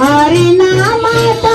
हरिनामाचा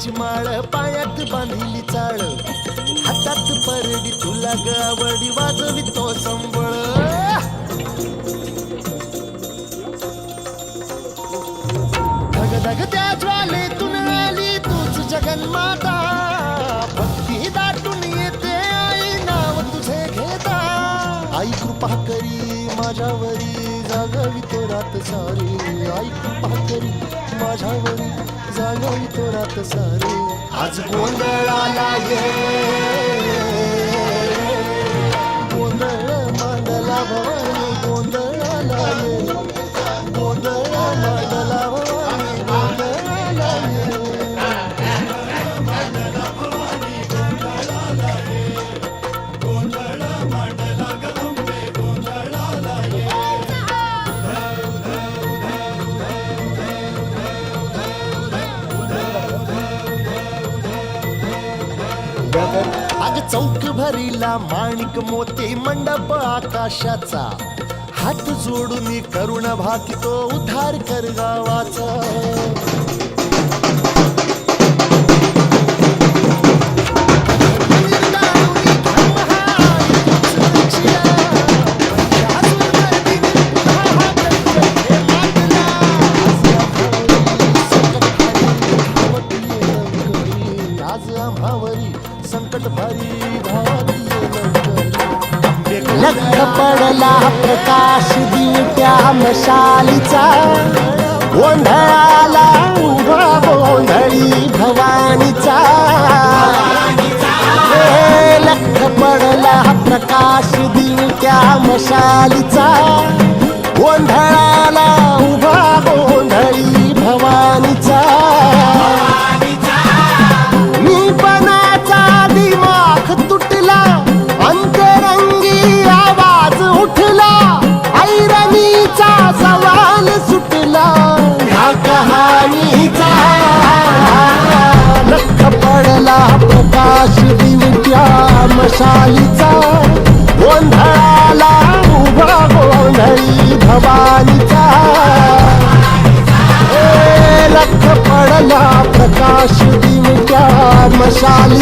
कवड्याची माळ पायात बांधली चाळ. हातात परडी तुला गावडी वाजवी तो संबळ. धग धग त्या ज्वालेतून आली तूच जगन्माता. भक्ती दाटून येते आई नाव तुझे घेता. आई कृपा करी माझ्यावरी. जागावी तो रात सारी. आई कृपा माझ्यावर माझ्यावरी जागावी तो रात सारी. आज गोंधळाला ये. अग चौक भरीला माणिक मोती मंडप आकाशाचा. हात जोडून करुण भाकितो उद्धार कर गावाचा. लख पडला प्रकाश दिवट्या मशालीचा. गोंधळाला उभा गोंधळी भवानीचा. लख पडला प्रकाश दिवट्या मशाली मशालीचा गोंधळाला उभा गोंधळी भवानीचा? लख पडला प्रकाश दिमक्या मशाली